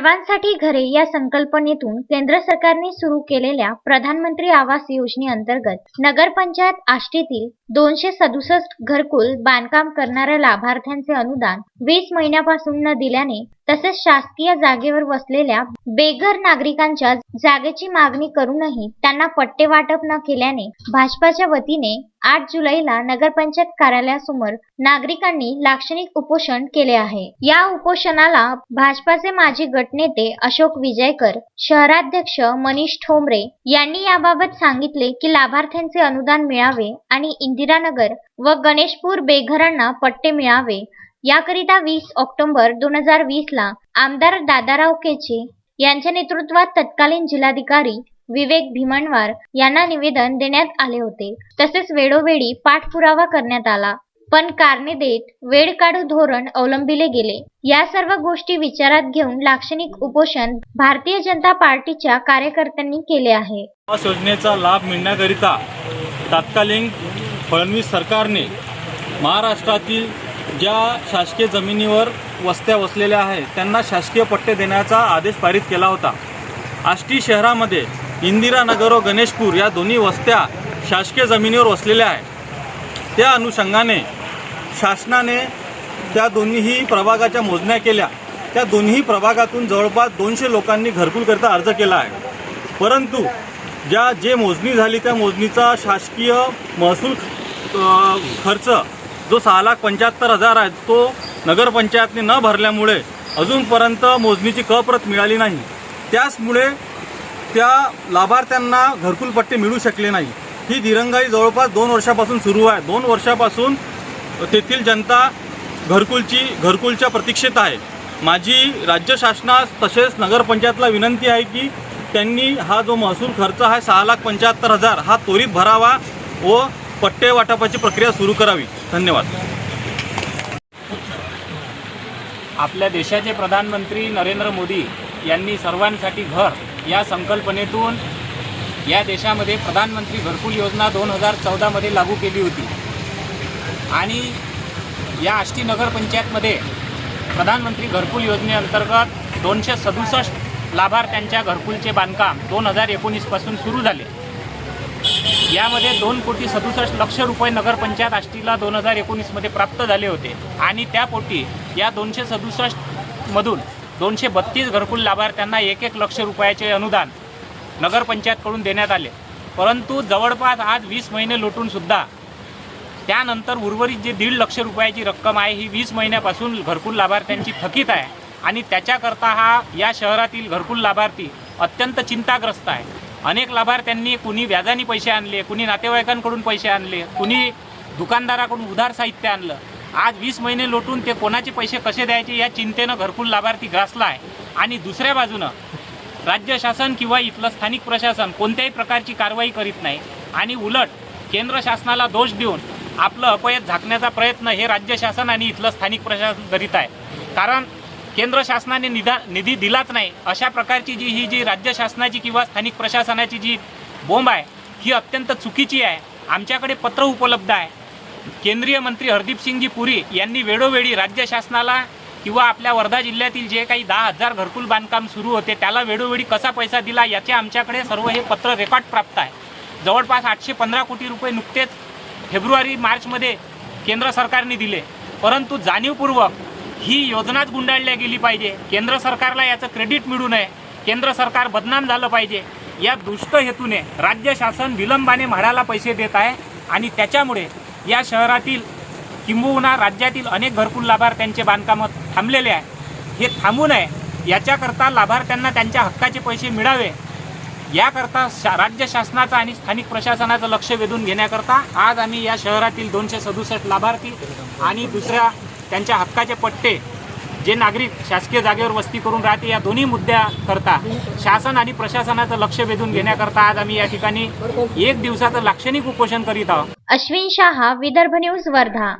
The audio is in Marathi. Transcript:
सर्वांसाठी घरे या संकल्पनेतून केंद्र सरकारने सुरू केलेल्या प्रधानमंत्री आवास योजनेअंतर्गत नगरपंचायत आष्टीतील दोनशे सदुसष्ट घरकुल बांधकाम करणाऱ्या लाभार्थ्यांचे अनुदान वीस महिन्यापासून न दिल्याने तसेच शासकीय जागेवर वसलेल्या बेघर नागरिकांच्या जागेची मागणी करूनही त्यांना पट्टे वाटप न केल्याने भाजपाच्या वतीने आठ जुलैला नगरपंचायत कार्यालयासमोर नागरिकांनी लाक्षणिक उपोषण केले आहे. या उपोषणाला भाजपाचे माजी गटनेते अशोक विजयकर शहराध्यक्ष मनीष ठोंबरे यांनी याबाबत सांगितले की लाभार्थ्यांचे अनुदान मिळावे आणि इंदिरानगर व गणेशपूर बेघरांना पट्टे मिळावे. याकरिता वीस ऑक्टोबर दोन हजार वीस ला आमदार दादाराव केचे यांच्या नेतृत्वात तत्कालीन जिल्हाधिकारी विवेक भीमणवार यांना निवेदन देण्यात आले होते. तसेच वेळोवेळी पाठपुरावा करण्यात आला. पण कारणे देत वेळ काढू धोरण अवलंबिले गेले. या सर्व गोष्टी विचारात घेऊन लाक्षणिक उपोषण भारतीय जनता पार्टीच्या कार्यकर्त्यांनी केले आहे. योजनेचा लाभ मिळण्याकरिता तत्कालीन फडणवीस सरकारने महाराष्ट्रातील ज्या शासकीय जमिनीवर वस्त्या वसलेल्या आहेत त्यांना शासकीय पट्टे देण्याचा आदेश पारित केला होता. आष्टी शहरामध्ये इंदिरानगर व गणेशपूर या दोन्ही वस्त्या शासकीय जमिनीवर वसलेल्या आहेत. त्या अनुषंगाने शासनाने त्या दोन्हीही प्रभागाच्या मोजण्या केल्या. त्या दोन्ही प्रभागातून जवळपास दोनशे लोकांनी घरकुलकरिता अर्ज केला आहे. परंतु ज्या जे मोजणी झाली त्या मोजणीचा शासकीय महसूल खर्च जो सहा लाख पंच्याहत्तर हजार आहे तो नगरपंचायतने न भरल्यामुळे अजूनपर्यंत मोजणीची कप्रत मिळाली नाही. त्याचमुळे त्या लाभार्थ्यांना घरकुल पट्टे मिळू शकले नाही. ही दिरंगाई जवळपास दोन वर्षापासून सुरू आहे. दोन वर्षापासून तेथील जनता घरकुलची घरकुलच्या प्रतीक्षेत आहे. माझी राज्य शासनास तसेच नगरपंचायतला विनंती आहे की त्यांनी हा जो महसूल खर्च आहे सहा लाख पंच्याहत्तर हजार हा त्वरित भरावा व पट्टे वाटपाची प्रक्रिया सुरू करावी. धन्यवाद. आपल्या देशाचे प्रधानमंत्री नरेंद्र मोदी यांनी सर्वांसाठी घर या संकल्पनेतून या देशामध्ये प्रधानमंत्री घरकुल योजना दोन हजार चौदामध्ये लागू केली होती. आणि या आष्टी नगरपंचायतमध्ये प्रधानमंत्री घरकुल योजनेअंतर्गत दोनशे सदुसष्ट लाभार्थ्यांच्या घरकुलचे बांधकाम दोन हजार एकोणीसपासून सुरू झाले. यामध्ये दोन कोटी सदुसष्ट लक्ष रुपये नगरपंचायत आष्टीला दोन हजार एकोणीसमध्ये प्राप्त झाले होते. आणि त्या पोटी या दोनशे सदुसष्टमधून दोनशे बत्तीस घरकुल लाभार्थ्यांना एक एक लक्ष रुपयाचे अनुदान नगरपंचायतकडून देण्यात आले. परंतु जवळपास आज वीस महिने लोटूनसुद्धा त्यानंतर उर्वरित जे दीड लक्ष रुपयाची रक्कम आहे ही वीस महिन्यापासून घरकुल लाभार्थ्यांची थकीत आहे. आणि त्याच्याकरता हा या शहरातील घरकुल लाभार्थी अत्यंत चिंताग्रस्त आहे. अनेक लाभार्थ्यांनी कुणी व्याजाने पैसे आणले कुणी नातेवाईकांकडून पैसे आणले कुणी दुकानदाराकडून उधार साहित्य आणलं. आज वीस महिने लोटून ते कोणाचे पैसे कसे द्यायचे या चिंतेनं घरकुल लाभार्थी ग्रासला आहे आणि दुसऱ्या बाजूनं राज्य शासन किंवा इथलं स्थानिक प्रशासन कोणत्याही प्रकारची कारवाई करीत नाही. आणि उलट केंद्र शासनाला दोष देऊन आपलं अपयश झाकण्याचा प्रयत्न हे राज्य शासन आणि इथलं स्थानिक प्रशासन करीत आहे. कारण केंद्र शासनाने निधा निधी दिलाच नाही. अशा प्रकारची जी ही जी राज्य शासनाची किंवा स्थानिक प्रशासनाची जी बोंब आहे ही अत्यंत चुकीची आहे. आमच्याकडे पत्र उपलब्ध आहे. केंद्रीय मंत्री हरदीपसिंगजी पुरी यांनी वेळोवेळी राज्य शासनाला किंवा आपल्या वर्धा जिल्ह्यातील जे काही दहा हजार घरकुल बांधकाम सुरू होते त्याला वेळोवेळी कसा पैसा दिला याचे आमच्याकडे सर्व हे पत्र रेकॉर्ड प्राप्त आहे. जवळपास आठशे पंधरा कोटी रुपये नुकतेच फेब्रुवारी मार्चमध्ये केंद्र सरकारने दिले. परंतु जाणीवपूर्वक ही योजनाच गुंडाळल्या गेली पाहिजे. केंद्र सरकारला याचं क्रेडिट मिळू नये. केंद्र सरकार बदनाम झालं पाहिजे. या दुष्ट हेतूने राज्य शासन विलंबाने म्हाडाला पैसे देत आहे आणि त्याच्यामुळे या शहरातील किंबहुना राज्यातील अनेक घरकुल लाभार्थ्यांचे बांधकामं थांबलेले आहे. हे थांबू नये. याच्याकरता लाभार्थ्यांना त्यांच्या हक्काचे पैसे मिळावे. याकरता शा राज्य शासनाचं आणि स्थानिक प्रशासनाचं लक्ष वेधून घेण्याकरता आज आम्ही या शहरातील दोनशे सदुसष्ट लाभार्थी आणि दुसऱ्या त्यांच्या हक्काचे पट्टे जे नागरिक शासकीय जागेवर वस्ती करून राहते या दोन्ही मुद्द्याकरता शासन आणि प्रशासनाचं लक्ष वेधून घेण्याकरता आज आम्ही या ठिकाणी एक दिवसाचं लाक्षणिक उपोषण करीत आहोत. अश्विन शहा विदर्भ न्यूज वर्धा.